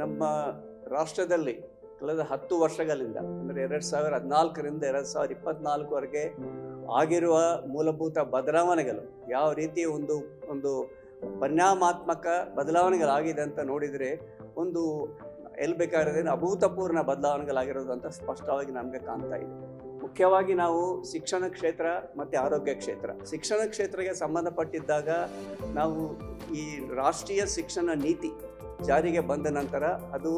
ನಮ್ಮ ರಾಷ್ಟ್ರದಲ್ಲಿ ಕಳೆದ ಹತ್ತು ವರ್ಷಗಳಿಂದ, ಅಂದರೆ ಎರಡು ಸಾವಿರ ಹದಿನಾಲ್ಕರಿಂದ ಎರಡು ಸಾವಿರದ ಇಪ್ಪತ್ನಾಲ್ಕುವರೆಗೆ ಆಗಿರುವ ಮೂಲಭೂತ ಬದಲಾವಣೆಗಳು ಯಾವ ರೀತಿ ಒಂದು ಒಂದು ಪರಿಣಾಮಾತ್ಮಕ ಬದಲಾವಣೆಗಳಾಗಿದೆ ಅಂತ ನೋಡಿದರೆ ಒಂದು ಎಲ್ಲಿ ಬೇಕಾದ್ರೆ ಅಭೂತಪೂರ್ಣ ಬದಲಾವಣೆಗಳಾಗಿರೋದು ಅಂತ ಸ್ಪಷ್ಟವಾಗಿ ನಮಗೆ ಕಾಣ್ತಾ ಇದೆ. ಮುಖ್ಯವಾಗಿ ನಾವು ಶಿಕ್ಷಣ ಕ್ಷೇತ್ರ ಮತ್ತು ಆರೋಗ್ಯ ಕ್ಷೇತ್ರ. ಶಿಕ್ಷಣ ಕ್ಷೇತ್ರಕ್ಕೆ ಸಂಬಂಧಪಟ್ಟಿದ್ದಾಗ ನಾವು ಈ ರಾಷ್ಟ್ರೀಯ ಶಿಕ್ಷಣ ನೀತಿ ಜಾರಿಗೆ ಬಂದ ನಂತರ ಅದು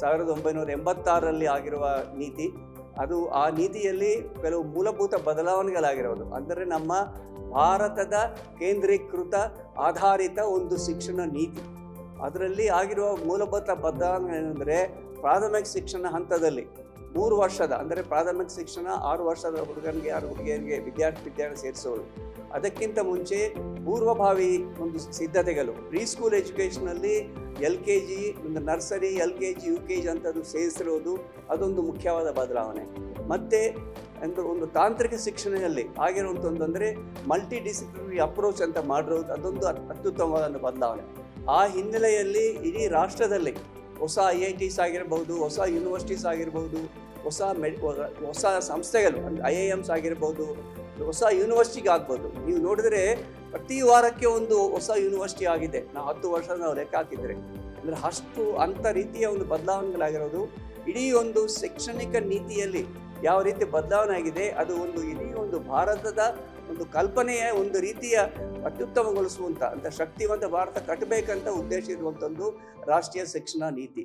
ಸಾವಿರದ ಒಂಬೈನೂರ ಎಂಬತ್ತಾರರಲ್ಲಿ ಆಗಿರುವ ನೀತಿ. ಅದು ಆ ನೀತಿಯಲ್ಲಿ ಕೆಲವು ಮೂಲಭೂತ ಬದಲಾವಣೆಗಳಾಗಿರೋದು ಅಂದರೆ ನಮ್ಮ ಭಾರತದ ಕೇಂದ್ರೀಕೃತ ಆಧಾರಿತ ಒಂದು ಶಿಕ್ಷಣ ನೀತಿ. ಅದರಲ್ಲಿ ಆಗಿರುವ ಮೂಲಭೂತ ಬದಲಾವಣೆ ಏನೆಂದರೆ ಪ್ರಾಥಮಿಕ ಶಿಕ್ಷಣ ಹಂತದಲ್ಲಿ ಮೂರು ವರ್ಷದ, ಅಂದರೆ ಪ್ರಾಥಮಿಕ ಶಿಕ್ಷಣ ಆರು ವರ್ಷದ ಹುಡುಗನಿಗೆ ಆರು ಹುಡುಗಿಯರಿಗೆ ವಿದ್ಯಾರ್ಥಿ ವಿದ್ಯಾರ್ಥಿ ಸೇರಿಸೋದು. ಅದಕ್ಕಿಂತ ಮುಂಚೆ ಪೂರ್ವಭಾವಿ ಒಂದು ಸಿದ್ಧತೆಗಳು. ಪ್ರೀ ಸ್ಕೂಲ್ ಎಜುಕೇಷನಲ್ಲಿ ಎಲ್ ಕೆ ಜಿ, ಒಂದು nursery, L K G, U K G ಅಂತದ್ದು ಸೇರಿಸಿರೋದು ಅದೊಂದು ಮುಖ್ಯವಾದ ಬದಲಾವಣೆ. ಮತ್ತು ಒಂದು ಒಂದು ತಾಂತ್ರಿಕ ಶಿಕ್ಷಣದಲ್ಲಿ ಆಗಿರುವಂಥದ್ದು ಅಂದರೆ ಮಲ್ಟಿ ಡಿಸಿಪ್ಲಿನರಿ ಅಪ್ರೋಚ್ ಅಂತ ಮಾಡಿರೋದು ಅದೊಂದು ಅತ್- ಅತ್ಯುತ್ತಮವಾದ ಒಂದು ಬದಲಾವಣೆ. ಆ ಹಿನ್ನೆಲೆಯಲ್ಲಿ ಇಡೀ ರಾಷ್ಟ್ರದಲ್ಲಿ ಹೊಸ ಐ ಐ ಟಿಸ್ ಆಗಿರಬಹುದು ಹೊಸ ಯೂನಿವರ್ಸಿಟೀಸ್ ಆಗಿರಬಹುದು ಹೊಸ ಮೆಡ್, ಹೊಸ ಸಂಸ್ಥೆಗಳು, ಐ ಐ ಎಮ್ಸ್ ಆಗಿರ್ಬೋದು ಹೊಸ ಯೂನಿವರ್ಸಿಟಿಗೆ ಆಗ್ಬೋದು. ನೀವು ನೋಡಿದ್ರೆ ಪ್ರತಿ ವಾರಕ್ಕೆ ಒಂದು ಹೊಸ ಯೂನಿವರ್ಸಿಟಿ ಆಗಿದೆ. ನಾವು ಹತ್ತು ವರ್ಷ ನಾವು ಲೆಕ್ಕ ಹಾಕಿದ್ರೆ. ಅಂದರೆ ಅಷ್ಟು ಅಂಥ ರೀತಿಯ ಒಂದು ಬದಲಾವಣೆಗಳಾಗಿರೋದು. ಇಡೀ ಒಂದು ಶೈಕ್ಷಣಿಕ ನೀತಿಯಲ್ಲಿ ಯಾವ ರೀತಿ ಬದಲಾವಣೆ ಆಗಿದೆ, ಅದು ಒಂದು ಇಡೀ ಒಂದು ಭಾರತದ ಒಂದು ಕಲ್ಪನೆಯ ಒಂದು ರೀತಿಯ ಅತ್ಯುತ್ತಮಗೊಳಿಸುವಂಥ ಅಂತ ಶಕ್ತಿವಂತ ಭಾರತ ಕಟ್ಟಬೇಕಂತ ಉದ್ದೇಶ ಇರುವಂಥದ್ದು ರಾಷ್ಟ್ರೀಯ ಶಿಕ್ಷಣ ನೀತಿ.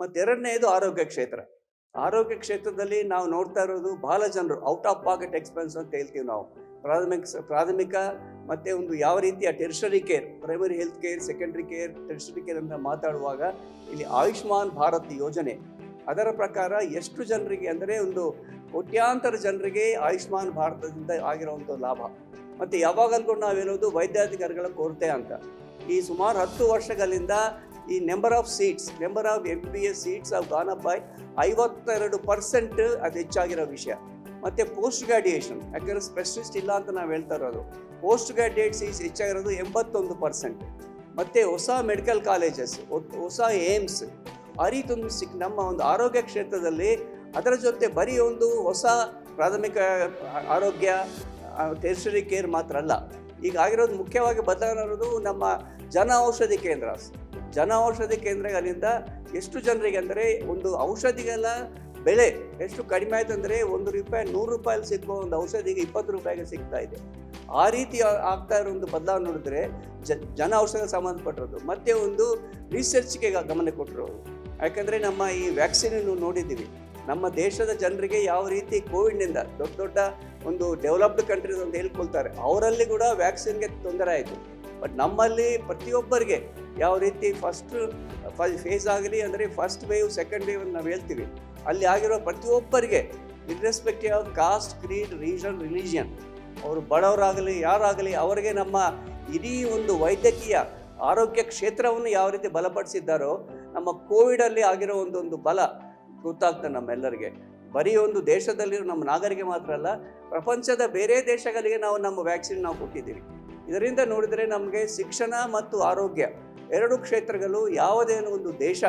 ಮತ್ತೆರಡನೇದು ಆರೋಗ್ಯ ಕ್ಷೇತ್ರ. ಆರೋಗ್ಯ ಕ್ಷೇತ್ರದಲ್ಲಿ ನಾವು ನೋಡ್ತಾ ಇರೋದು ಬಹಳ ಜನರು ಔಟ್ ಆಫ್ ಪಾಕೆಟ್ ಎಕ್ಸ್ಪೆನ್ಸ್ ಅಂತ ಹೇಳ್ತೀವಿ ನಾವು. ಪ್ರಾಥಮಿಕ ಪ್ರಾಥಮಿಕ ಮತ್ತು ಒಂದು ಯಾವ ರೀತಿಯ tertiary care primary health care secondary care tertiary care ಅಂತ ಮಾತಾಡುವಾಗ ಇಲ್ಲಿ ಆಯುಷ್ಮಾನ್ ಭಾರತ್ ಯೋಜನೆ. ಅದರ ಪ್ರಕಾರ ಎಷ್ಟು ಜನರಿಗೆ ಅಂದರೆ ಒಂದು ಕೋಟ್ಯಾಂತರ ಜನರಿಗೆ ಆಯುಷ್ಮಾನ್ ಭಾರತದಿಂದ ಆಗಿರುವಂಥ ಲಾಭ. ಮತ್ತು ಯಾವಾಗಲೂ ಅಂದ್ಕೊಂಡು ನಾವು ಹೇಳೋದು ವೈದ್ಯಾಧಿಕಾರಿಗಳ ಕೊರತೆ ಅಂತ. ಈ ಸುಮಾರು ಹತ್ತು ವರ್ಷಗಳಿಂದ ಈ number of seats number of M B S seats have gone up by ಐವತ್ತೆರಡು ಪರ್ಸೆಂಟ್ ಅದು ಹೆಚ್ಚಾಗಿರೋ ವಿಷಯ. ಮತ್ತು ಪೋಸ್ಟ್ ಗ್ರಾಡ್ಯುಯೇಷನ್ ಯಾಕಂದರೆ ಸ್ಪೆಷಲಿಸ್ಟ್ ಇಲ್ಲ ಅಂತ ನಾವು ಹೇಳ್ತಾ ಇರೋದು. ಪೋಸ್ಟ್ ಗ್ರಾಡ್ಯುಯೇಟ್ ಸೀಟ್ಸ್ ಹೆಚ್ಚಾಗಿರೋದು ಎಂಬತ್ತೊಂದು ಪರ್ಸೆಂಟ್ ಮತ್ತು ಹೊಸ ಮೆಡಿಕಲ್ ಕಾಲೇಜಸ್ ಹೊಸ ಏಮ್ಸ್ ಆ ರೀತಿ ಸಿಕ್ ನಮ್ಮ ಒಂದು ಆರೋಗ್ಯ ಕ್ಷೇತ್ರದಲ್ಲಿ ಅದರ ಜೊತೆ ಬರೀ ಒಂದು ಹೊಸ ಪ್ರಾಥಮಿಕ ಆರೋಗ್ಯ ಟೆರಿಷರಿ ಕೇರ್ ಮಾತ್ರ ಅಲ್ಲ. ಈಗ ಆಗಿರೋದು ಮುಖ್ಯವಾಗಿ ಬದಲಾವಣೆ ನಮ್ಮ ಜನ ಔಷಧಿ ಕೇಂದ್ರ. ಜನ ಔಷಧಿ ಕೇಂದ್ರಗಳಿಂದ ಎಷ್ಟು ಜನರಿಗೆ ಅಂದರೆ ಒಂದು ಔಷಧಿಗೆಲ್ಲ ಬೆಲೆ ಎಷ್ಟು ಕಡಿಮೆ ಆಯಿತು ಅಂದರೆ ಒಂದು ರೂಪಾಯಿ, ನೂರು ರೂಪಾಯಲ್ಲಿ ಸಿಕ್ಕೋ ಒಂದು ಔಷಧಿಗೆ ಇಪ್ಪತ್ತು ರೂಪಾಯಿಗೆ ಸಿಗ್ತಾ ಇದೆ. ಆ ರೀತಿ ಆಗ್ತಾ ಇರೋ ಒಂದು ಬದಲಾವಣೆ ನೋಡಿದ್ರೆ ಜನ ಔಷಧಿಗೆ ಸಂಬಂಧಪಟ್ಟಿರೋದು ಮತ್ತೆ ಒಂದು ರಿಸರ್ಚ್ಗೆ ಗಮನ ಕೊಟ್ಟರು. ಯಾಕಂದರೆ ನಮ್ಮ ಈ ವ್ಯಾಕ್ಸಿನನ್ನು ನೋಡಿದ್ದೀವಿ. ನಮ್ಮ ದೇಶದ ಜನರಿಗೆ ಯಾವ ರೀತಿ ಕೋವಿಡ್ನಿಂದ ದೊಡ್ಡ ದೊಡ್ಡ ಒಂದು ಡೆವಲಪ್ಡ್ ಕಂಟ್ರೀಸ್ ಅಂತ ಹೇಳ್ಕೊಳ್ತಾರೆ, ಅವರಲ್ಲಿ ಕೂಡ ವ್ಯಾಕ್ಸಿನ್ಗೆ ತೊಂದರೆ ಆಯಿತು. ಬಟ್ ನಮ್ಮಲ್ಲಿ ಪ್ರತಿಯೊಬ್ಬರಿಗೆ ಯಾವ ರೀತಿ ಫಸ್ಟ್ ಫೇಸ್ ಆಗಲಿ ಅಂದರೆ ಫಸ್ಟ್ ವೇವ್ ಸೆಕೆಂಡ್ ವೇವ್ ನಾವು ಹೇಳ್ತೀವಿ. ಅಲ್ಲಿ ಆಗಿರೋ ಪ್ರತಿಯೊಬ್ಬರಿಗೆ irrespective of caste creed region religion ಅವರು ಬಡವರಾಗಲಿ, ಯಾರಾಗಲಿ, ಅವರಿಗೆ ನಮ್ಮ ಇಡೀ ಒಂದು ವೈದ್ಯಕೀಯ ಆರೋಗ್ಯ ಕ್ಷೇತ್ರವನ್ನು ಯಾವ ರೀತಿ ಬಲಪಡಿಸಿದ್ದಾರೋ, ನಮ್ಮ ಕೋವಿಡಲ್ಲಿ ಆಗಿರೋ ಒಂದೊಂದು ಬಲ ಗೊತ್ತಾಗ್ತದೆ ನಮ್ಮೆಲ್ಲರಿಗೆ. ಬರೀ ಒಂದು ದೇಶದಲ್ಲಿರೋ ನಮ್ಮ ನಾಗರಿಕ ಮಾತ್ರ ಅಲ್ಲ, ಪ್ರಪಂಚದ ಬೇರೆ ದೇಶಗಳಿಗೆ ನಾವು ನಮ್ಮ ವ್ಯಾಕ್ಸಿನ್ ನಾವು ಕೊಟ್ಟಿದ್ದೀವಿ. ಇದರಿಂದ ನೋಡಿದರೆ ನಮಗೆ ಶಿಕ್ಷಣ ಮತ್ತು ಆರೋಗ್ಯ ಎರಡು ಕ್ಷೇತ್ರಗಳು ಯಾವುದೇ ಒಂದು ದೇಶ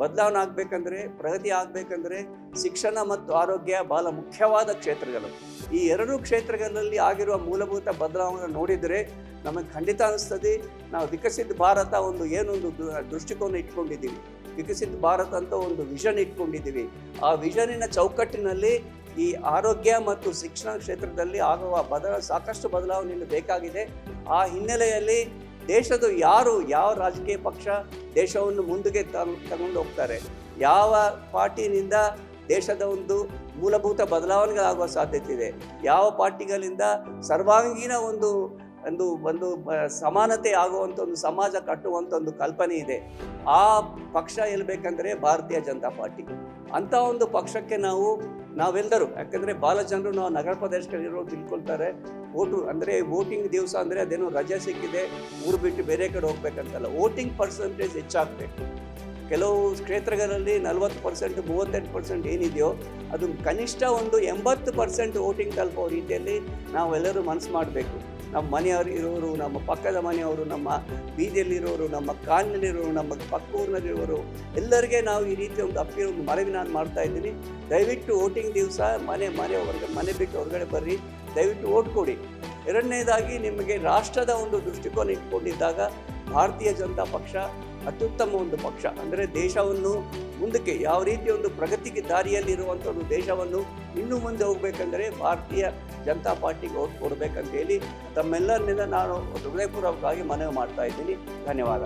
ಬದಲಾವಣೆ ಆಗಬೇಕಂದ್ರೆ ಪ್ರಗತಿ ಆಗಬೇಕಂದ್ರೆ ಶಿಕ್ಷಣ ಮತ್ತು ಆರೋಗ್ಯ ಬಹಳ ಮುಖ್ಯವಾದ ಕ್ಷೇತ್ರಗಳು. ಈ ಎರಡು ಕ್ಷೇತ್ರಗಳಲ್ಲಿ ಆಗಿರುವ ಮೂಲಭೂತ ಬದಲಾವಣೆ ನೋಡಿದರೆ ನಮಗೆ ಖಂಡಿತ ಅನಿಸ್ತದೆ. ನಾವು ವಿಕಸಿತ ಭಾರತ ಒಂದು ಏನೊಂದು ದೃಷ್ಟಿಕೋನ ಇಟ್ಕೊಂಡಿದ್ದೀವಿ. ವಿಕಸಿತ ಭಾರತ ಅಂತ ಒಂದು ವಿಷನ್ ಇಟ್ಕೊಂಡಿದ್ದೀವಿ. ಆ ವಿಷನಿನ ಚೌಕಟ್ಟಿನಲ್ಲಿ ಈ ಆರೋಗ್ಯ ಮತ್ತು ಶಿಕ್ಷಣ ಕ್ಷೇತ್ರದಲ್ಲಿ ಆಗುವ ಬದಲ ಸಾಕಷ್ಟು ಬದಲಾವಣೆಯನ್ನು ಬೇಕಾಗಿದೆ. ಆ ಹಿನ್ನೆಲೆಯಲ್ಲಿ ದೇಶದ ಯಾರು ಯಾವ ರಾಜಕೀಯ ಪಕ್ಷ ದೇಶವನ್ನು ಮುಂದಕ್ಕೆ ತಗೊಂಡು ಹೋಗ್ತಾರೆ. ಯಾವ ಪಾರ್ಟಿನಿಂದ ದೇಶದ ಒಂದು ಮೂಲಭೂತ ಬದಲಾವಣೆಗಳಾಗುವ ಸಾಧ್ಯತೆ ಇದೆ. ಯಾವ ಪಾರ್ಟಿಗಳಿಂದ ಸರ್ವಾಂಗೀಣ ಒಂದು ಒಂದು ಒಂದು ಸಮಾನತೆ ಆಗುವಂಥ ಒಂದು ಸಮಾಜ ಕಟ್ಟುವಂಥ ಒಂದು ಕಲ್ಪನೆ ಇದೆ. ಆ ಪಕ್ಷ ಹೇಳ್ಬೇಕಂದ್ರೆ ಭಾರತೀಯ ಜನತಾ ಪಾರ್ಟಿ. ಅಂಥ ಒಂದು ಪಕ್ಷಕ್ಕೆ ನಾವು, ನಾವೆಲ್ಲರೂ, ಯಾಕಂದರೆ ಭಾಳ ಜನರು ನಾವು ನಗರ ಪ್ರದೇಶಗಳಿರೋ ತಿಳ್ಕೊಳ್ತಾರೆ. ಓಟು ಅಂದರೆ ವೋಟಿಂಗ್ ದಿವಸ ಅಂದರೆ ಅದೇನೋ ರಜೆ ಸಿಕ್ಕಿದೆ, ಊರು ಬಿಟ್ಟು ಬೇರೆ ಕಡೆ ಹೋಗ್ಬೇಕಂತಲ್ಲ, ವೋಟಿಂಗ್ ಪರ್ಸೆಂಟೇಜ್ ಹೆಚ್ಚಾಗಬೇಕು. ಕೆಲವು ಕ್ಷೇತ್ರಗಳಲ್ಲಿ ನಲವತ್ತು ಪರ್ಸೆಂಟ್, ಮೂವತ್ತೆಂಟು ಪರ್ಸೆಂಟ್ ಏನಿದೆಯೋ, ಅದು ಕನಿಷ್ಠ ಒಂದು ಎಂಬತ್ತು ಪರ್ಸೆಂಟ್ ವೋಟಿಂಗ್ ತಲುಪೋ ರೀತಿಯಲ್ಲಿ ನಾವೆಲ್ಲರೂ ಮನಸ್ಸು ಮಾಡಬೇಕು. ನಮ್ಮ ಮನೆಯವರು ಇರೋರು, ನಮ್ಮ ಪಕ್ಕದ ಮನೆಯವರು, ನಮ್ಮ ಬೀದಿಯಲ್ಲಿರೋರು, ನಮ್ಮ ಕಾಲಿನಲ್ಲಿರೋರು, ನಮ್ಮ ಪಕ್ಕ ಊರಿನಲ್ಲಿರೋರು ಎಲ್ಲರಿಗೆ ನಾವು ಈ ರೀತಿ ಒಂದು ಅಪ್ಪಿ ಒಂದು ಮನವಿ ನಾನು ಮಾಡ್ತಾ ಇದ್ದೀನಿ. ದಯವಿಟ್ಟು ವೋಟಿಂಗ್ ದಿವಸ ಮನೆ ಮನೆ ಹೊರಗೆ, ಮನೆ ಬಿಟ್ಟು ಹೊರಗಡೆ ಬರ್ರಿ. ದಯವಿಟ್ಟು ಓಟ್ ಕೊಡಿ. ಎರಡನೇದಾಗಿ ನಿಮಗೆ ರಾಷ್ಟ್ರದ ಒಂದು ದೃಷ್ಟಿಕೋನ ಇಟ್ಕೊಂಡಿದ್ದಾಗ ಭಾರತೀಯ ಜನತಾ ಪಕ್ಷ ಅತ್ಯುತ್ತಮ ಒಂದು ಪಕ್ಷ. ಅಂದರೆ ದೇಶವನ್ನು ಮುಂದಕ್ಕೆ ಯಾವ ರೀತಿ ಒಂದು ಪ್ರಗತಿಗೆ ದಾರಿಯಲ್ಲಿರುವಂಥ ಒಂದು ದೇಶವನ್ನು ಇನ್ನೂ ಮುಂದೆ ಹೋಗಬೇಕಂದ್ರೆ ಭಾರತೀಯ ಜನತಾ ಪಾರ್ಟಿಗೆ ಓಟ್ ಕೊಡಬೇಕಂತ ಹೇಳಿ ತಮ್ಮೆಲ್ಲರಿಂದ ನಾನು ಹೃದಯಪೂರ್ವಕವಾಗಿ ಮನವಿ ಮಾಡ್ತಾ ಇದ್ದೀನಿ. ಧನ್ಯವಾದ.